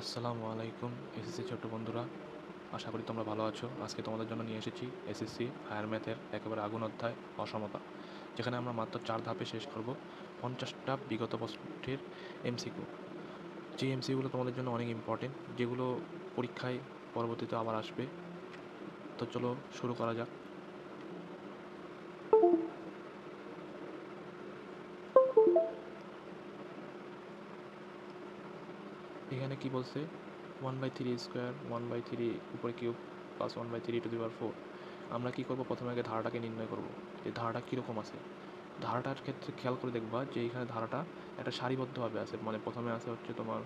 আসসালামু আলাইকুম, এসএসসি ছোট্ট বন্ধুরা। আশা করি তোমরা ভালো আছো। আজকে তোমাদের জন্য নিয়ে এসেছি এসএসসি, হায়ার ম্যাথের একেবারে আগুন অধ্যায় অসমতা, যেখানে আমরা মাত্র চার ধাপে শেষ করব পঞ্চাশটা বিগত প্রশ্নের এমসিকিউ। যে এমসিকিউগুলো তোমাদের জন্য অনেক ইম্পর্টেন্ট যেগুলো পরীক্ষায় পরবর্তীতে আবার আসবে। তো চলো শুরু করা যাক। এখানে কি বলছে? One by three square one by three উপরে cube plus one by three to the power four আমরা কী করব? প্রথমে আগে ধারাটাকে নির্ণয় করব। যে ধারাটা কীরকম আছে? ধারাটার ক্ষেত্রে খেয়াল করে দেখবা যে এইখানে ধারাটা একটা সারিবদ্ধভাবে আছে। মানে প্রথমে আছে হচ্ছে তোমার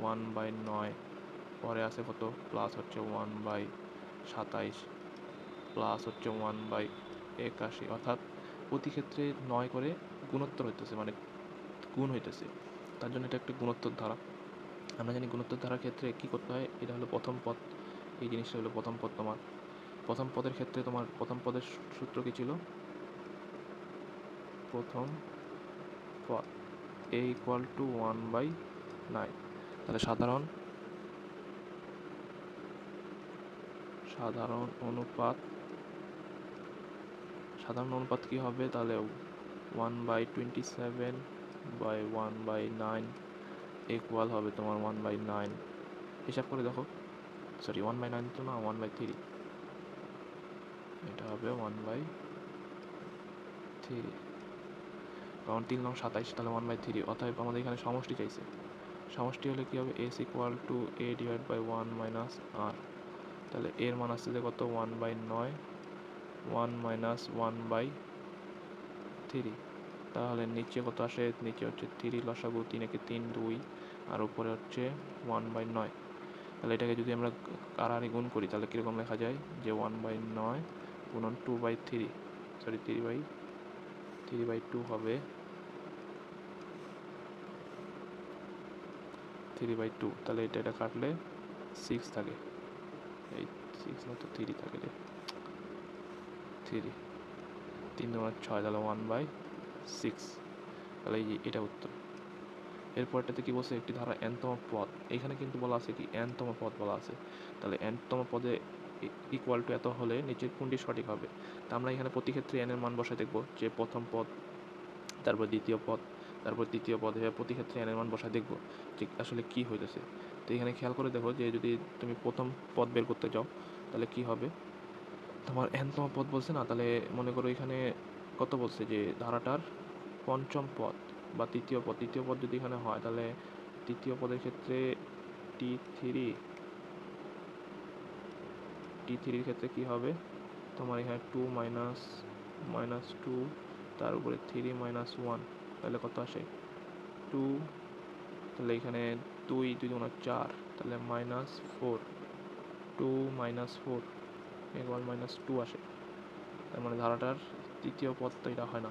ওয়ান বাই নয় পরে আছে কত? প্লাস হচ্ছে ওয়ান বাই সাতাইশ প্লাস হচ্ছে ওয়ান বাই একাশি। অর্থাৎ প্রতি ক্ষেত্রে নয় করে গুণোত্তর হইতেছে মানে গুণ হইতেছে। তার জন্য এটা একটা গুণোত্তর ধারা। আমরা জানি গুণোত্তর ধারার ক্ষেত্রে কী করতে হয়? এটা হলো প্রথম পদ এই জিনিসটা হলো প্রথম পদ তোমার। প্রথম পদের ক্ষেত্রে তোমার প্রথম পদের সূত্র কী ছিল? প্রথম পদ a equal to one by nine তাহলে সাধারণ সাধারণ অনুপাত সাধারণ অনুপাত কী হবে? তাহলে one by twenty seven by one by nine equal হবে তোমার ওয়ান বাই নাইন হিসাব করে দেখো। সরি ওয়ান বাই নাইন তো না ওয়ান বাই থ্রি এটা হবে ওয়ান বাই থ্রি কারণ তিন নং সাতাইশ, তাহলে ওয়ান বাই থ্রি অতএব আমাদের এখানে সমষ্টি চাইছে। সমষ্টি হলে কী হবে? S equal to a divide by one minus r তাহলে এর মান আসছে যে কত? ওয়ান বাই নয় one minus one by three তাহলে নিচে কত আসে? নিচে হচ্ছে থ্রি লসাগু তিন একে তিন দুই, আর উপরে হচ্ছে ওয়ান বাই নয়। তাহলে এটাকে যদি আমরা কারারি গুণ করি, তাহলে কীরকম লেখা যায়? যে ওয়ান বাই নয় গুণন two by three sorry three by three by two হবে থ্রি বাই টু তাহলে এটা এটা কাটলে সিক্স থাকে। এই সিক্স না তো থ্রি থাকে রে। থ্রি তিন দুগুণ ছয়, তাহলে ওয়ান বাই সিক্স তাহলে এই এটা উত্তর। এরপরটাতে কি বলছে? একটি ধারা এনতম পদ। এখানে কিন্তু বলা আছে কি এনতম পদ বলা আছে। তাহলে এনতম পদে ইকুয়াল টু এত হলে নিচের কোনটি সঠিক হবে? তা আমরা এখানে প্রতি ক্ষেত্রে এনের মান বসায় দেখব। যে প্রথম পদ, তারপর দ্বিতীয় পদ, তারপর তৃতীয় পদ, এভাবে প্রতি ক্ষেত্রে এনের মান বসায় দেখব যে আসলে কি হইতেছে। তো এখানে খেয়াল করে দেখো যে যদি তুমি প্রথম পদ বের করতে যাও তাহলে কি হবে? তোমার এনতম পদ বলছে না? তাহলে মনে করো এখানে কত বলছে যে ধারাটার পঞ্চম পদ বা তৃতীয় পদ? তৃতীয় পদ যদি এখানে হয়, তাহলে তৃতীয় পদের ক্ষেত্রে টি থ্রি টি থ্রির ক্ষেত্রে কি হবে? তোমার এখানে টু মাইনাস মাইনাস টু তার উপরে থ্রি মাইনাস ওয়ান তাহলে কত আসে? টু তাহলে এখানে দুই দুই দুগুণ চার, তাহলে minus four two minus four এবার মাইনাস টু আসে। তার মানে ধারাটার তৃতীয় পদ তো এটা হয় না।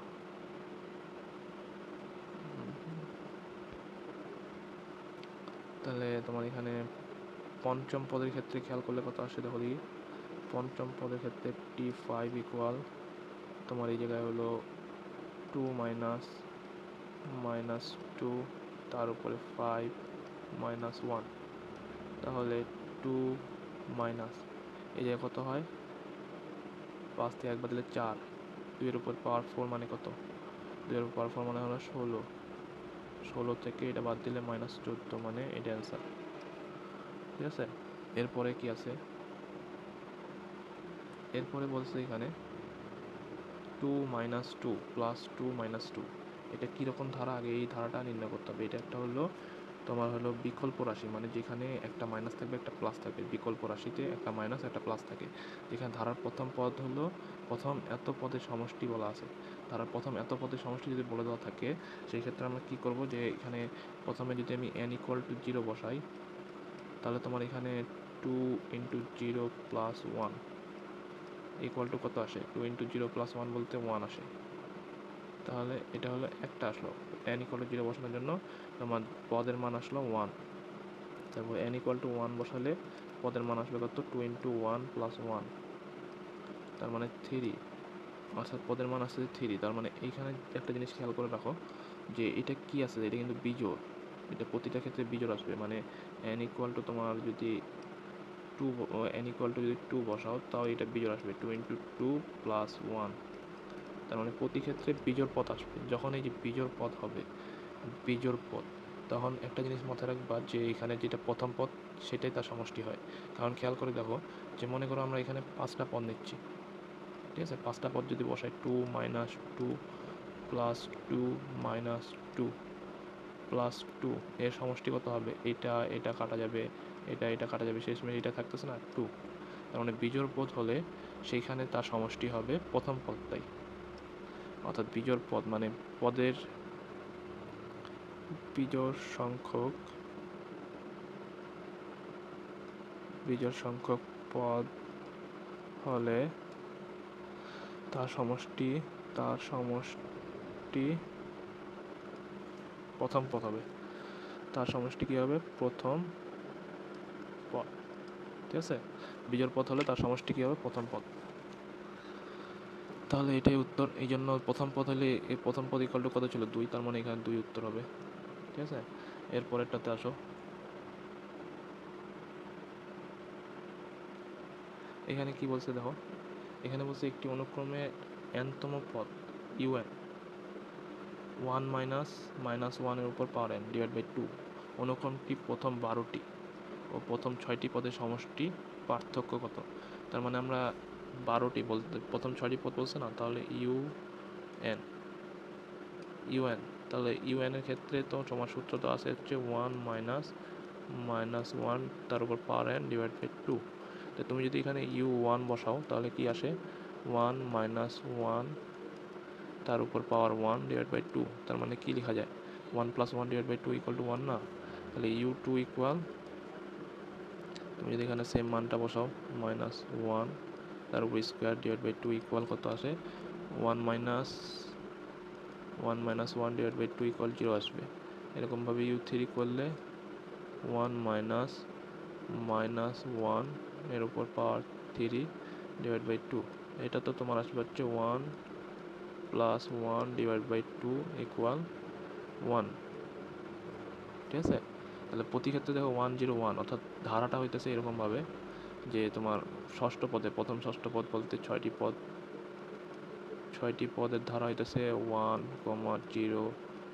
তাহলে তোমার এখানে পঞ্চম পদের ক্ষেত্রে খেয়াল করলে কত আসে দেখি পঞ্চম পদের ক্ষেত্রে টি ফাইভ ইকুয়াল তোমার এই জায়গায় হলো টু মাইনাস মাইনাস টু তার উপরে ফাইভ মাইনাস ওয়ান তাহলে টু মাইনাস এই জায়গায় কত হয়? পাঁচ থেকে একবার দিলে চার। দুইয়ের উপর পাওয়ার ফোর মানে কত? দুইয়ের উপর পাওয়ার ফোর মানে হলো ষোলো। ষোলো থেকে এটা বাদ দিলে মাইনাস চোদ্দ মানে এটা অ্যান্সার ঠিক আছে? এরপরে কি আছে? এরপরে বলছে এখানে two minus two plus two minus two এটা কীরকম ধারা? আগে এই ধারাটা নির্ণয় করতে হবে। এটা একটা হলো তোমার হলো বিকল্প রাশি মানে যেখানে একটা মাইনাস থাকবে, একটা প্লাস থাকবে। বিকল্প রাশিতে একটা মাইনাস একটা প্লাস থাকে। যেখানে ধারার প্রথম পদ হলো, প্রথম এত পদের সমষ্টি বলা আছে। ধারার প্রথম এত পদের সমষ্টি যদি বলে দেওয়া থাকে, সেই ক্ষেত্রে আমরা কী করব যে, এখানে প্রথমে যদি আমি এন ইকুয়াল টু জিরো বসাই, তাহলে তোমার এখানে two into zero plus one equal to কত আসে? Two into zero plus one বলতে ওয়ান আসে। তাহলে এটা হলো একটা আসলো। এন ইকুয়াল টু জিরো বসানোর জন্য তোমার পদের মান আসলো ওয়ান তারপর এন ইকুয়াল টু ওয়ান বসালে পদের মান আসবে কত? Two into one plus one তার মানে থ্রি অর্থাৎ পদের মান আসছে থ্রি তার মানে এইখানে একটা জিনিস খেয়াল করে রাখো যে এটা কি আছে এটা কিন্তু বিজোড়। এটা প্রতিটা ক্ষেত্রে বিজোড় আসবে। মানে এন ইকুয়াল টু তোমার যদি টু এন ইকুয়াল টু যদি টু বসাও, তাও এটা বিজোড় আসবে। Two into two plus one তার মানে প্রতি ক্ষেত্রে বিজোড় পথ আসবে। যখন এই যে বিজোড় পথ হবে, বিজোড় পথ, তখন একটা জিনিস মাথায় রাখবা যে এখানে যেটা প্রথম পথ, সেটাই তার সমষ্টি হয়। কারণ খেয়াল করে দেখো যে মনে করো আমরা এখানে পাঁচটা পদ নিচ্ছি। ঠিক আছে? পাঁচটা পদ যদি বসাই two minus two plus two minus two plus two এর সমষ্টি কত হবে? এটা এটা কাটা যাবে, এটা এটা কাটা যাবে শেষমেশ এটা থাকতেছে না টু তার মানে বিজোড় পদ হলে সেইখানে তার সমষ্টি হবে প্রথম পদটাই অর্থাৎ বিজোড় পদ মানে পদের বিজোড় সংখ্যক বিজোড় সংখ্যক পদ হলে তার সমষ্টি তার সমষ্টি প্রথম পদ হবে। তার সমষ্টি কী হবে? প্রথম পদ। ঠিক আছে? বিজোড় পদ হলে তার সমষ্টি কী হবে? প্রথম পদ। তাহলে এটাই উত্তর। এই জন্য প্রথম পদ হলে, এই প্রথম পদ ইকাল কত ছিল? দুই, তার মানে এখানে দুই উত্তর হবে। ঠিক আছে? এর পরেরটাতে আসো। এখানে কি বলছে দেখো? এখানে বলছে একটি অনুক্রমে এনতম পদ ইউএন ওয়ান মাইনাস মাইনাস ওয়ানের উপর power n divide by two অনুক্রমটি প্রথম বারোটি ও প্রথম ছয়টি পদের সমষ্টি পার্থক্য কত? তার মানে আমরা বারোটি বলতে, প্রথম ছয়টি পদ বলছে না? তাহলে ইউ এন। ইউএন তাহলে ইউএন এর ক্ষেত্রে তো তোমার সূত্র তো আছে হচ্ছে ওয়ান মাইনাস মাইনাস ওয়ান, তার উপর power n divide by two. তো তুমি যদি এখানে ইউ ওয়ান বসাও, তাহলে কি আসে? ওয়ান মাইনাস ওয়ান, তার উপর power one divide by two. তার মানে কি লেখা যায়? One plus one divide by two equal to one না? তাহলে ইউ টু ইকুয়াল, তুমি যদি এখানে সেম মানটা বসাও, মাইনাস ওয়ান তার উপর square divide by two equal কত আসে? One minus one minus one divide by two equal zero আসবে। এরকমভাবে ইউ থ্রি করলে ওয়ান মাইনাস মাইনাস ওয়ানের উপর power three divide by two এটা তো তোমার আসবে হচ্ছে one plus one divide by two equal one ঠিক আছে? তাহলে প্রতি ক্ষেত্রে দেখো ওয়ান জিরো ওয়ান অর্থাৎ ধারাটা হইতেছে এরকমভাবে যে তোমার ষষ্ঠ পদে, প্রথম ষষ্ঠ পদ বলতে ছয়টি পদ। ছয়টি পদের ধারা হইতেছে one comma zero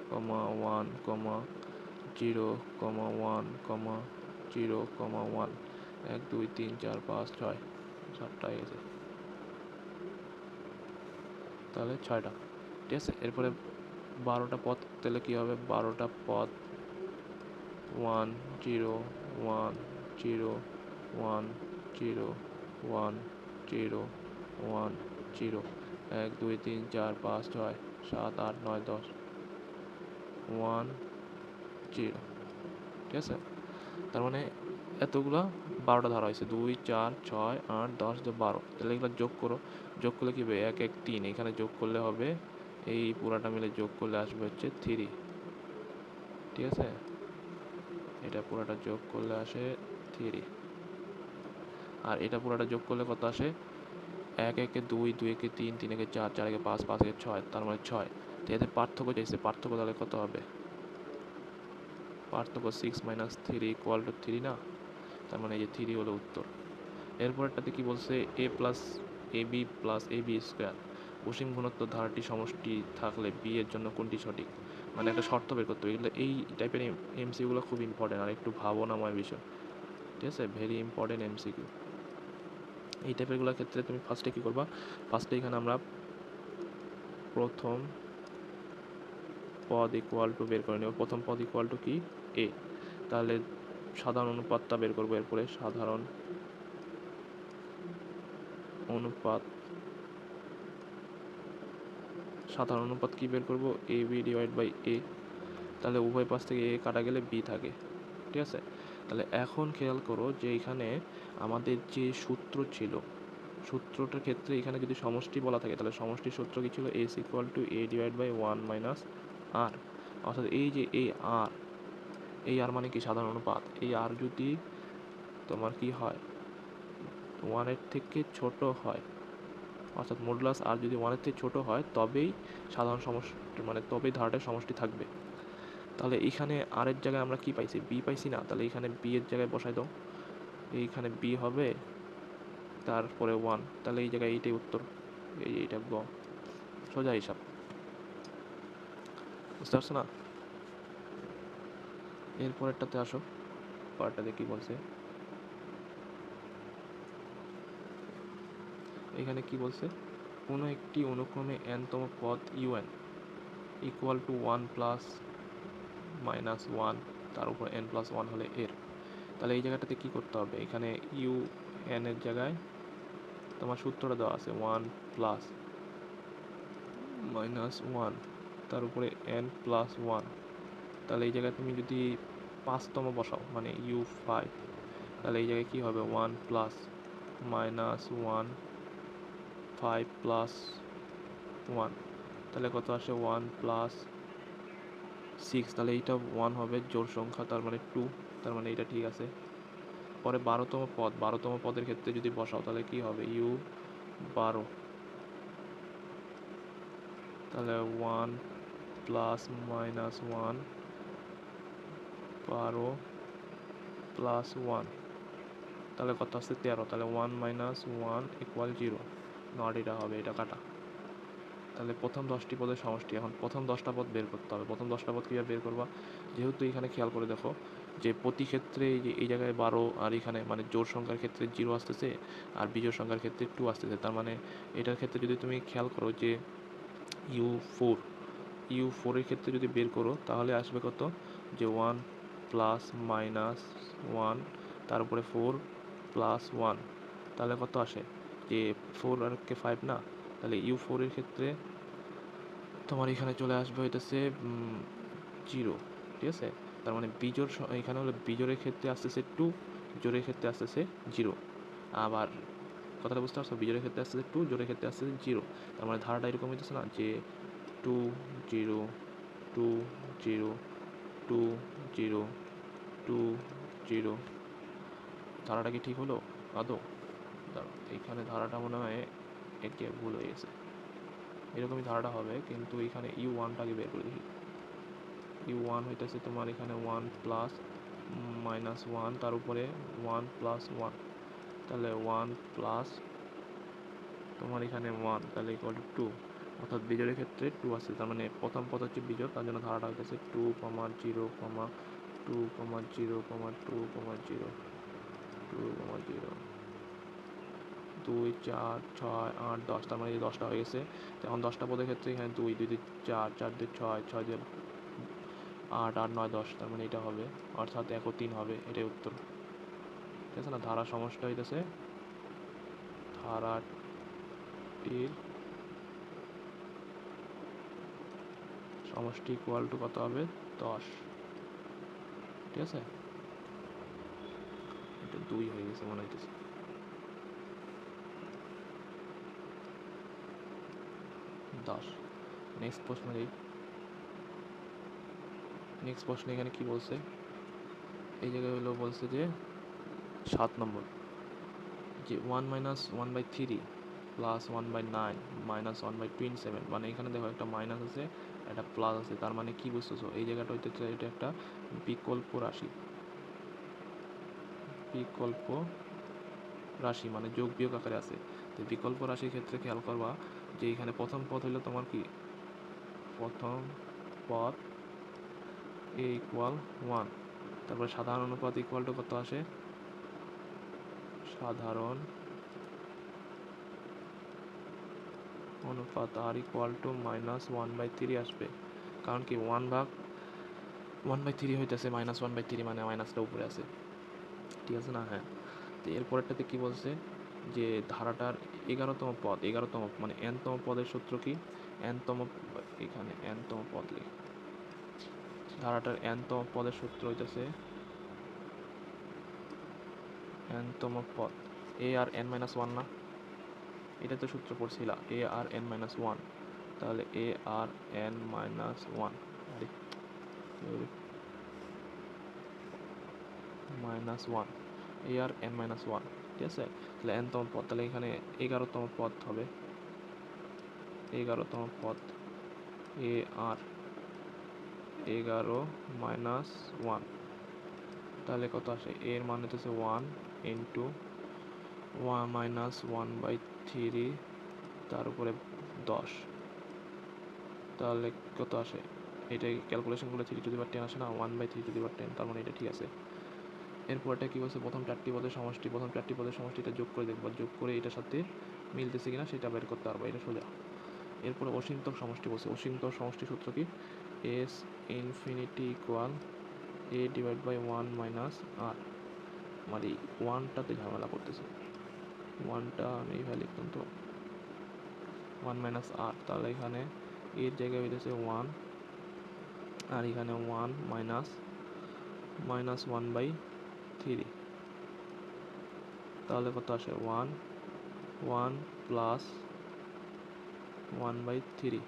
comma one comma zero comma one comma zero comma one এক, দুই, তিন, চার, পাঁচ, ছয়। সাতটা গেছে। তাহলে ছয়টা। ঠিক আছে? এরপরে বারোটা পদ, তাহলে কী হবে? বারোটা পদ। One zero one zero one zero one zero one zero. এক, দুই, তিন, চার, পাঁচ, ছয়, সাত, আট, নয়, দশ। One zero. ঠিক আছে? তার মানে এতগুলো বারোটা ধারা হয়েছে। দুই, চার, ছয়, আট, দশ দু বারো। তাহলে এগুলো যোগ করো। যোগ করলে কী হবে? এক এক, তিন। এখানে যোগ করলে হবে, এই পুরাটা মিলে যোগ করলে আসবে হচ্ছে থ্রি ঠিক আছে? এটা পুরাটা যোগ করলে আসে থ্রি আর এটা পুরোটা যোগ করলে কত আসে? এক, একে দুই দুই, একে তিন তিন, একে চার চার, একে পাঁচ পাঁচ, একে ছয়, তার মানে ছয়। তো এদের পার্থক্য চাইছে পার্থক্য তাহলে কত হবে? পার্থক্য six minus three equal to three না? তার মানে এই যে থ্রি হলো উত্তর। এরপরটাতে কি বলছে? A plus a b plus a b square অসীম ঘনত্ব ধারাটি সমষ্টি থাকলে বি এর জন্য কোনটি সঠিক? মানে একটা শর্ত বের করতে হবে। এগুলো এই টাইপের এমসিগুলো খুব ইম্পর্টেন্ট আর একটু ভাবনাময় বিষয়। ঠিক আছে? ভেরি ইম্পর্টেন্ট এমসিকিউ এই টাইপেরগুলোর ক্ষেত্রে তুমি ফার্স্টে কী করবা? ফার্স্টে এখানে আমরা প্রথম পদ ইকুয়াল টু বের করে নেব। প্রথম পদ ইকুয়াল টু কি? এ তাহলে সাধারণ অনুপাতটা বের করব এরপরে। সাধারণ অনুপাত সাধারণ অনুপাত কি বের করব? A b divide by a তাহলে উভয় পাশ থেকে এ কাটা গেলে বি থাকে। ঠিক আছে? তাহলে এখন খেয়াল করো যে এখানে আমাদের যে সূত্র ছিল, সূত্রটার ক্ষেত্রে এখানে যদি সমষ্টি বলা থাকে, তাহলে সমষ্টির সূত্র কি ছিল? S equal to a divide by one minus r অর্থাৎ এই যে এই আর এই আর মানে কি? সাধারণ অনুপাত। এই আর যদি তোমার কি হয়? ওয়ানের থেকে ছোট হয়। অর্থাৎ মডুলাস আর যদি ওয়ানের থেকে ছোট হয়, তবেই সাধারণ সমষ্টি মানে তবেই ধারাটার সমষ্টি থাকবে। তাহলে এইখানে আর এর জায়গায় আমরা কি পাইছি? বি পাইছি না। তাহলে এখানে বি এর জায়গায় বসাই দাও। এইখানে বি হবে, তারপরে ওয়ান তাহলে এই জায়গায় এইটাই উত্তর, এই এইটা গ। সোজা হিসাব। বুঝতে পারছ না? এরপরেরটাতে আসো পরেরটাতে কি বলছে? এখানে কি বলছে? কোনো একটি অনুক্রমে এনতম পদ u n equal to one plus minus one তার উপর এন প্লাস ওয়ান হলে এর। তাহলে এই জায়গাটাতে কি করতে হবে? এখানে ইউ এন এর জায়গায় তোমার সূত্রটা দেওয়া আছে ওয়ান প্লাস মাইনাস ওয়ান তার উপরে এন প্লাস ওয়ান তাহলে এই জায়গায় তুমি যদি পাঁচতম বসাও মানে ইউ ফাইভ তাহলে এই জায়গায় কী হবে? One plus minus one five plus one তাহলে কত আসে? ওয়ান প্লাস সিক্স তাহলে এইটা ওয়ান হবে জোর সংখ্যা, তার মানে টু তার মানে এটা ঠিক আছে। পরে বারোতম পদ, বারোতম পদের ক্ষেত্রে যদি বসাও তাহলে কি হবে? ইউ বারো। তাহলে ওয়ান প্লাস মাইনাস ওয়ান বারো প্লাস ওয়ান তাহলে কত আসছে? তেরো। তাহলে one minus one equal zero not এটা হবে, এটা কাটা। তাহলে প্রথম দশটি পদের সমষ্টি। এখন প্রথম দশটা পদ বের করতে হবে। প্রথম দশটা পদ কীভাবে বের করবা? যেহেতু এখানে খেয়াল করে দেখো যে প্রতি ক্ষেত্রে যে, এই জায়গায় বারো আর এখানে মানে জোর সংখ্যার ক্ষেত্রে জিরো আসতেছে আর বিজোড় সংখ্যার ক্ষেত্রে টু আসতেছে। তার মানে এটার ক্ষেত্রে যদি তুমি খেয়াল করো যে ইউ ফোর ইউ ফোরের ক্ষেত্রে যদি বের করো তাহলে আসবে কত? যে ওয়ান প্লাস মাইনাস ওয়ান তার উপরে ফোর প্লাস ওয়ান তাহলে কত আসে? যে ফোর আর কে ফাইভ না? তাহলে ইউ ফোরের ক্ষেত্রে তোমার এখানে চলে আসবে হইতেছে জিরো ঠিক আছে? তার মানে বিজোর এখানে হলো বিজোরের ক্ষেত্রে আসতেছে টু জোরের ক্ষেত্রে আসতেছে জিরো আবার কথাটা বুঝতে পারছ? বিজোরের ক্ষেত্রে আসতেছে টু জোরের ক্ষেত্রে আসতেছে জিরো তার মানে ধারাটা এরকম হইতেছে না যে two zero two zero two zero two zero ধারাটা কি ঠিক হলো? আদৌ? এইখানে ধারাটা মনে হয় একে ভুল হয়ে গেছে। এরকমই ধারাটা হবে, কিন্তু এখানে ইউ ওয়ানটাকে বের করে দেখি ইউ ওয়ান হইতেছে তোমার এখানে ওয়ান প্লাস মাইনাস ওয়ান তার উপরে ওয়ান প্লাস ওয়ান তাহলে ওয়ান প্লাস তোমার এখানে ওয়ান তাহলে ইকুয়াল টু টু অর্থাৎ বিজোড়ের ক্ষেত্রে টু আছে, তার মানে প্রথম পদ হচ্ছে বিজোড়, তার জন্য ধারাটা হইতেছে two comma zero comma two comma zero comma two comma zero two comma zero দুই, চার, ছয়, আট, দশ, তার মানে দশটা হয়ে গেছে। এখন দশটা পদের ক্ষেত্রে এখানে দুই দুই দুই, চার চার, দুই, ছয় ছয়, দুই আট আট, নয়, দশ, তার মানে এটা হবে। অর্থাৎ এক ও তিন হবে, এটাই উত্তর। ঠিক আছে না? ধারা সমষ্টিটা হইতেছে। ধারাটির সমষ্টি ইকুয়াল টু কত হবে? দশ। ঠিক আছে? এটা দুই হয়ে গেছে মনে হইতেছে। দশ। নেক্সট প্রশ্ন দিই নেক্সট প্রশ্ন এখানে কি বলছে? এই জায়গায় হলো বলছে যে, সাত নম্বর। যে one minus one by three plus one by nine minus one by twenty seven মানে এখানে দেখো একটা মাইনাস আছে, একটা প্লাস আছে, তার মানে কি বুঝতেছো? এই জায়গাটা হইতে এটা একটা বিকল্প রাশি। বিকল্প রাশি মানে যোগ বিয়োগ আকারে আছে। তো বিকল্প রাশির ক্ষেত্রে খেয়াল করবা যে এখানে প্রথম পদ হলো তোমার কি? প্রথম পদ এ ইকুয়াল ওয়ান তারপরে সাধারণ অনুপাত ইকুয়াল টু কত আসে? সাধারণ অনুপাত r equal to minus one by three আসবে। কারণ কি ওয়ান ভাগ ওয়ান বাই থ্রি হইতেছে মাইনাস ওয়ান বাই থ্রি মানে মাইনাসটা উপরে আছে। ঠিক আছে না? হ্যাঁ। তো এরপরেরটাতে কি বলছে? যে ধারাটার এগারোতম পদ, এগারোতম মানে এনতম পদের সূত্র কি? এনতম এখানে এনতম পদ লিখ। ধারাটার এনতম পদের সূত্র হইতেছে এনতম পদ। A r n minus one না? এটা তো সূত্র পড়ছিল। A r n minus one তাহলে a r n minus one minus one a r n minus one ঠিক আছে? তাহলে এনতম পদ। তাহলে এখানে এগারোতম পদ হবে। এগারোতম পদ। এ আর এগারো মাইনাস ওয়ান। তাহলে কত আসে? এর মান হতেছে one into one minus one by three, তার উপরে দশ। তাহলে কত আসে? এটা ক্যালকুলেশন করলে থ্রি টু দি টেন আসে না? One by three to the ten, তার মানে এটা ঠিক আছে। এরপরটা কী বলছে? প্রথম চারটি পদের সমষ্টি, প্রথম চারটি পদের সমষ্টিটা যোগ করে দেখব। যোগ করে এটার সাথে মিলতেছে কিনা সেটা বের করতে পারব। এটা সোজা। এরপরে অসীমতক সমষ্টি বলছে। অসীমতক সমষ্টি সূত্র কি? S infinity equal a divide by one minus r আমার এই ওয়ানটাতে ঝামেলা করতেছে। ওয়ানটা আমি এইভাবে লিখতাম তো। ওয়ান মাইনাস আর তাহলে এখানে এর জায়গায় হইতেছে ওয়ান আর এখানে one minus minus one by three তাহলে কত আসে? One one plus one by three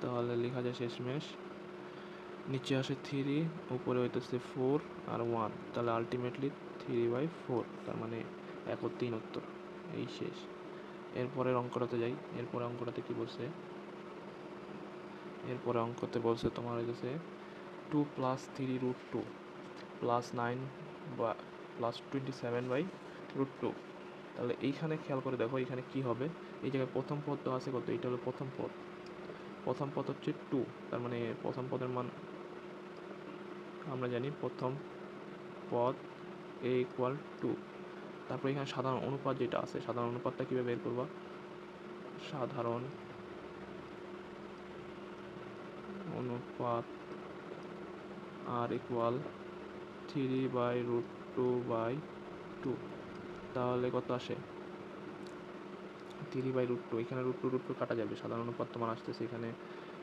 তাহলে লেখা যায় শেষমেশ। নিচে আসে থ্রি উপরে হইতেছে ফোর আর ওয়ান তাহলে আলটিমেটলি থ্রি বাই ফোর তার মানে এক তিন উত্তর। এই শেষ। এরপরের অঙ্কটাতে যাই। এরপরে অঙ্কটাতে কি বলছে? এরপরে অঙ্কতে বলছে তোমার হইতেছে two plus three root two plus nine বা plus twenty seven by root two তাহলে এইখানে খেয়াল করে দেখো এখানে কি হবে? এই জায়গায় প্রথম পদ তো আছে কত? এটা হলো প্রথম পদ। প্রথম পদ হচ্ছে টু, তার মানে প্রথম পদের মান আমরা জানি প্রথম পদ এ ইকুয়াল টু তারপর এখানে সাধারণ অনুপাত যেটা আছে, সাধারণ অনুপাতটা কীভাবে বের করবা? সাধারণ অনুপাত r equal three by root two by two তাহলে কত আসে? থ্রি বাই রুট টু, এখানে রুট টু রুট টু কাটা যাবে। সাধারণ অনুপাত তোমার আসতেছে এখানে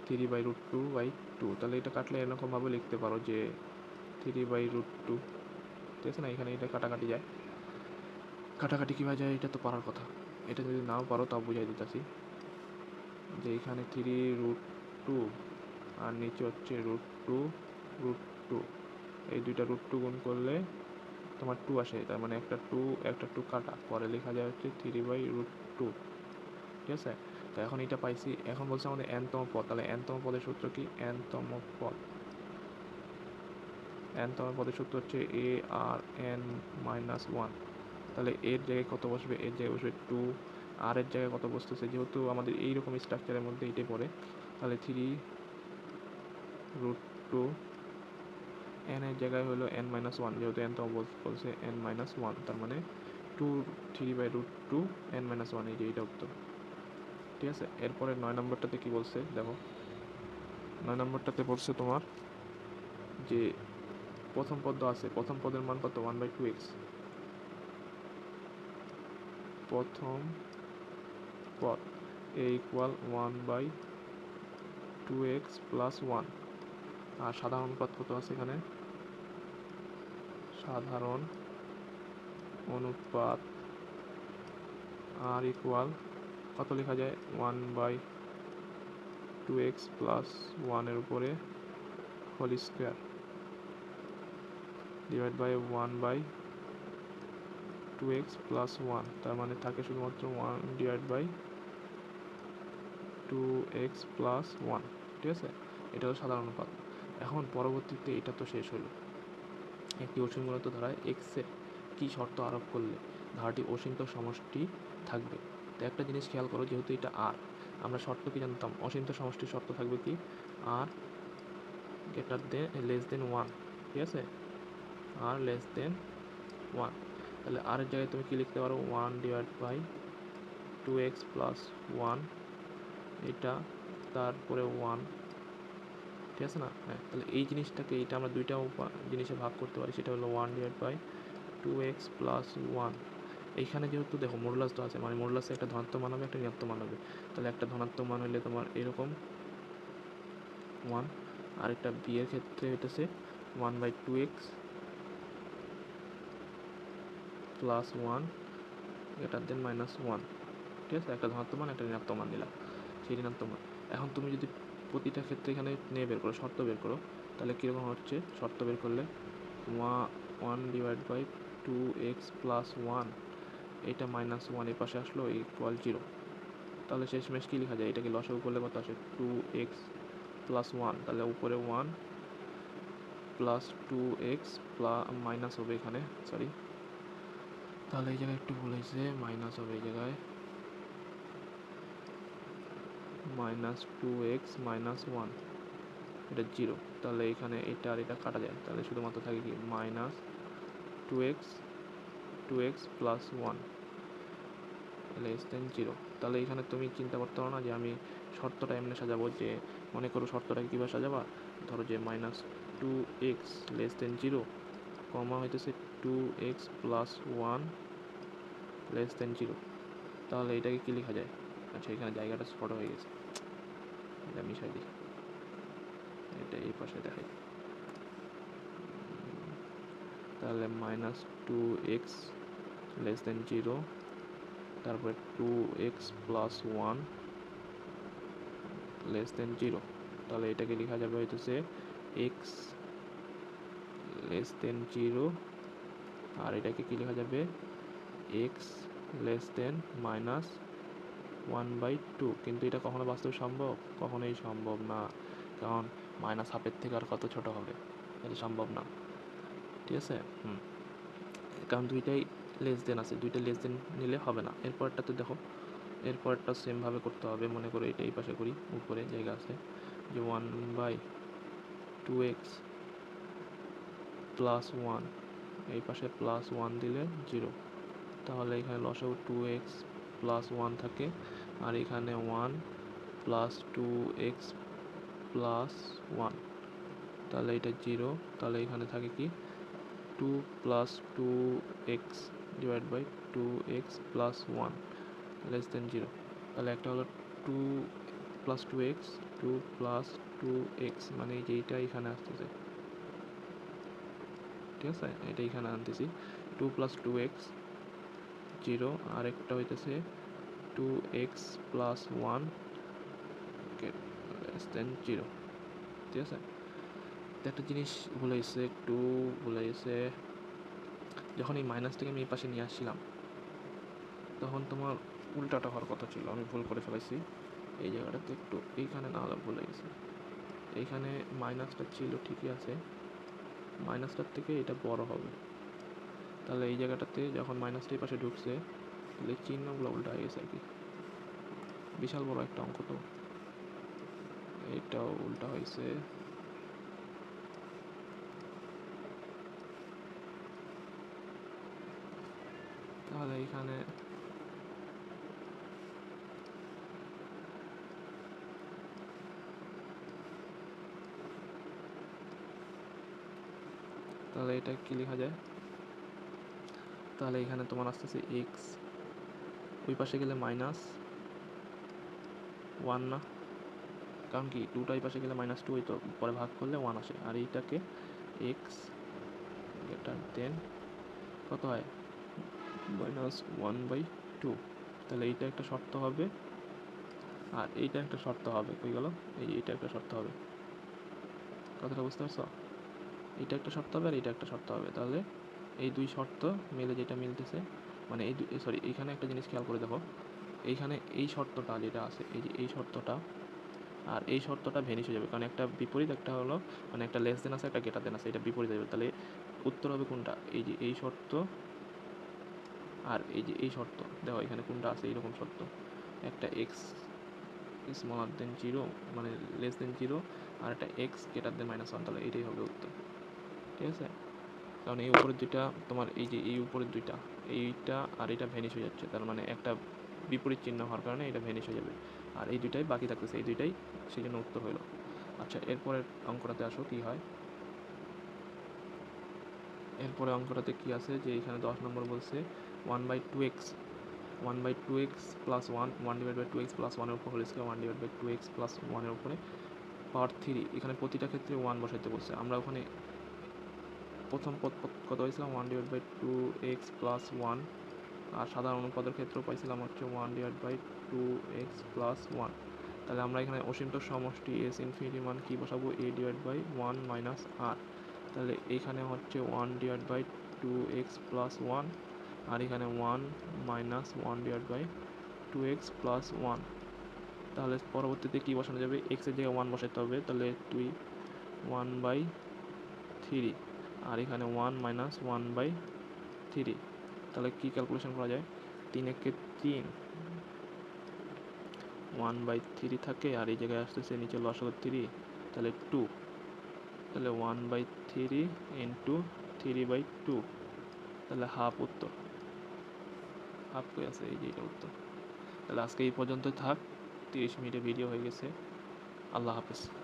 three by root two by two. তাহলে এটা কাটলে এরকমভাবে লিখতে পারো যে থ্রি বাই রুট টু, ঠিক আছে না? এখানে এটা কাটাকাটি যায়। কাটাকাটি কীভাবে যায় এটা তো পারার কথা। এটা যদি নাও পারো তাও বুঝাই দিতেছি। যে এখানে থ্রি রুট টু আর নিচে হচ্ছে রুট টু রুট টু। এই দুইটা রুট টু গুণ করলে তোমার টু আসে। তার মানে একটা টু একটা টু কাটা। পরে লেখা যায় হচ্ছে থ্রি বাই রুট টু। ঠিক আছে? তো এখন এটা পাইছি। এখন বলছে আমাদের এনতম পদ। তাহলে এনতম পদের সূত্র কি? এনতম পদ। এনতম পদের সূত্র হচ্ছে a r n minus one তাহলে এর জায়গায় কত বসবে? এর জায়গায় বসবে টু আর এর জায়গায় কত বসতেছে? যেহেতু আমাদের এইরকম স্ট্রাকচারের মধ্যে এটাই পড়ে, তাহলে থ্রি রুট টু এন এর জায়গায় হলো এন মাইনাস ওয়ান যেহেতু এন তো বলছে এন মাইনাস ওয়ান তার মানে two three by root two n minus one এই যে এইটা উত্তর। ঠিক আছে? এরপরে নয় নম্বরটাতে কি বলছে? দেখো। নয় নম্বরটাতে বলছে তোমার যে প্রথম পদ আছে। প্রথম পদের মান কত? ওয়ান বাই টু এক্স প্রথম পদ a equal one by two x plus one আর সাধারণ পদ কত আছে এখানে? সাধারণ অনুপাত আর ইকুয়াল কত লেখা যায়? One by two x plus ওয়ানের উপরে whole square divide by one by two x plus one তার মানে থাকে শুধুমাত্র one divide by two x plus one ঠিক আছে? এটা হলো সাধারণ অনুপাত। এখন পরবর্তীতে এটা তো শেষ হলো। একটি অসীম অসীমগত ধারায় এক্সের কী শর্ত আরোপ করলে ধারাটি অসীমত সমষ্টি থাকবে। তো একটা জিনিস খেয়াল করো, যেহেতু এটা আর, আমরা শর্ত কি জানতাম? অসীমত সমষ্টির শর্ত থাকবে কি? আর greater than less than one ঠিক আছে? আর লেস দেন ওয়ান তাহলে আর এর জায়গায় তুমি কি লিখতে পারো? One divide by two x plus one এটা তারপরে ওয়ান ঠিক আছে না? হ্যাঁ তাহলে এই জিনিসটাকে এটা আমরা দুইটা জিনিসে ভাগ করতে পারি, সেটা হলো one divide by two x plus one এইখানে যেহেতু দেখো মোডলাস তো আছে মানে মোডলাসে একটা ধনাত্মক মান হবে, একটা ঋণাত্মক মান হবে। তাহলে একটা ধনাত্মক মান হলে তোমার এরকম ওয়ান আর একটা বি এর ক্ষেত্রে হইতেছে one by two x plus one এটার দেন মাইনাস ওয়ান ঠিক আছে? একটা ধনাত্মক মান, একটা ঋণাত্মক মান দিলাম, সেই ঋণাত্মক মান। এখন তুমি যদি প্রতিটা ক্ষেত্রে এখানে নিয়ে বের করো, শর্ত বের করো, তাহলে কীরকম হচ্ছে? শর্ত বের করলে one divide by two x plus one এটা মাইনাস ওয়ানের পাশে আসলো ইকুয়াল জিরো তাহলে শেষমেশ কী লেখা যায়? এটাকে লসাগু করলে কত আসে টু এক্স প্লাস ওয়ান তাহলে উপরে one plus two x plus minus হবে এখানে সরি তাহলে এই জায়গায় একটু হয়েছে মাইনাস হবে এই জায়গায়। Minus two x minus one এটা জিরো তাহলে এখানে এটা আর এটা কাটা যায়। তাহলে শুধুমাত্র থাকে কি? Minus two x two x plus one less than zero তাহলে এখানে তুমি চিন্তা করতে পারো না যে আমি শর্তটা এমনি সাজাবো যে মনে করো শর্তটাকে কীভাবে সাজাবা? ধরো যে minus two x less than zero comma হইতেছে two x plus one less than zero তাহলে এটাকে কি লেখা যায়? আচ্ছা এখানে জায়গাটা স্পট হয়ে গেছে। এটা মিশাই দিই। এটা এই পাশে দেখাই। তাহলে minus two x less than zero তারপরে two x plus one less than zero তাহলে এটাকে লেখা যাবে হইতেছে এক্স লেস দেন জিরো আর এটাকে কি লেখা যাবে? X less than minus one by two কিন্তু এটা কখনো বাস্তব সম্ভব? কখনোই সম্ভব না। কারণ মাইনাস হাফের থেকে আর কত ছোট হবে? এটা সম্ভব না। ঠিক আছে? হুম। কারণ দুইটাই লেস দেন আছে, দুইটা লেস দেন নিলে হবে না। এরপরটা তো দেখো, এরপরটা সেমভাবে করতে হবে, মনে করো এটা এই পাশে করি, উপরে জায়গা আছে, যে one by two x plus one এই পাশে প্লাস ওয়ান দিলে জিরো তাহলে এখানে লসাগু টু এক্স প্লাস ওয়ান থাকে, আর এখানে one plus two x plus one তাহলে এটা জিরো তাহলে এখানে থাকে কি two plus two x divide by two x plus one less than zero তাহলে একটা হলো two plus two x two plus two x মানে এই যে এইটা এখানে আসতেছে। ঠিক আছে? এটা এখানে আনতেছি। Two plus two x zero আর একটা হইতেছে two x plus one less than zero ঠিক আছে? একটা জিনিস ভুলে গেছে একটু ভুলে গেছে যখন এই মাইনাস থেকে আমি এই পাশে নিয়ে আসছিলাম, তখন তোমার উল্টাটা হওয়ার কথা ছিল, আমি ভুল করে ফেলাইছি। এই জায়গাটাতে একটু এইখানে না হলে ভুলে গেছি। এইখানে মাইনাসটা ছিল ঠিকই আছে মাইনাসটার থেকে এটা বড় হবে। তাহলে এই জায়গাটাতে যখন মাইনাসটা এই পাশে ঢুকছে, তাহলে চিহ্নগুলো উল্টা হয়ে গেছে আর কি। বিশাল বড় একটা অঙ্ক তো। এটাও উল্টা হয়েছে। তাহলে এখানে তাহলে এটা কি লেখা যায় তাহলে এখানে তোমার আসতেছে এক্স ওই পাশে গেলে মাইনাস ওয়ান না কারণ কি টুটা এই পাশে গেলে মাইনাস টু তো পরে ভাগ করলে ওয়ান আসে আর এইটাকে এক্স গ্রেটার দেন কত হয় মাইনাস ওয়ান বাই টু তাহলে এইটা একটা শর্ত হবে। আর এইটা একটা শর্ত হবে। কই গেল? এই, এইটা একটা শর্ত হবে। কথাটা বুঝতে পারছ? এইটা একটা শর্ত হবে আর এইটা একটা শর্ত হবে। তাহলে এই দুই শর্ত মিলে যেটা মিলতেছে মানে এই সরি এইখানে একটা জিনিস খেয়াল করে দেখো। এইখানে এই শর্তটা যেটা আছে, এই যে, এই শর্তটা, আর এই শর্তটা ভেনিশ হয়ে যাবে। কারণ একটা বিপরীত একটা হলো মানে একটা লেস দেন আছে, একটা গেটার দেন আছে, এটা বিপরীত হয়ে যাবে। তাহলে উত্তর হবে কোনটা? এই যে, এই শর্ত আর এই যে, এই শর্ত, দেখো এখানে কোনটা আছে, এইরকম শর্ত। একটা এক্স স্মলার দেন জিরো মানে লেস দেন জিরো আর একটা x greater than minus one তাহলে এইটাই হবে উত্তর। ঠিক আছে? কারণ এই উপরের দুইটা, তোমার এই যে, এই উপরের দুইটা, এইটা আর এটা ভ্যানিশ হয়ে যাচ্ছে, তার মানে একটা বিপরীত চিহ্ন হওয়ার কারণে এটা ভ্যানিশ হয়ে যাবে। আর এই দুইটাই বাকি থাকতেছে, এই দুইটাই সেই জন্য উত্তর হলো। আচ্ছা এরপরের অঙ্কটাতে আসো, কি হয়? এরপরে অঙ্কটাতে কি আছে? যে এখানে দশ নম্বর বলছে one by two x one by two x plus one one divide by two x plus ওয়ানের উপর whole square one divide by two x plus ওয়ানের উপরে পাওয়ার থ্রি এখানে প্রতিটা ক্ষেত্রে ওয়ান বসাইতে বলছে। আমরা ওখানে প্রথম পদ কত পাইছিলাম? One divide by two x plus one আর সাধারণ অনুপাদের ক্ষেত্রেও পাইছিলাম হচ্ছে one divide by two x plus one তাহলে আমরা এখানে অসীমটার সমষ্টি এস ইনফিনিটি মান কী বসাবো? A divide by one minus r তাহলে এখানে হচ্ছে one divide by two x plus one আর এখানে one minus one divide by two x plus one তাহলে পরবর্তীতে কী বসানো যাবে? এক্সের জায়গায় ওয়ান বসাতে হবে, তাহলে তুই ওয়ান বাই থ্রি আর এখানে one minus one by three তাহলে কী ক্যালকুলেশন করা যায়? তিন একে তিন ওয়ান বাই থ্রি থাকে, আর এই জায়গায় আসতেছে নিচে লসগো থ্রি তাহলে টু তাহলে one by three into three by two তাহলে হাফ উত্তর। হাফ কই আছে, এই যে এটা উত্তর। তাহলে আজকে এই পর্যন্ত থাক, তিরিশ মিনিটের ভিডিও হয়ে গেছে। আল্লাহ হাফেজ।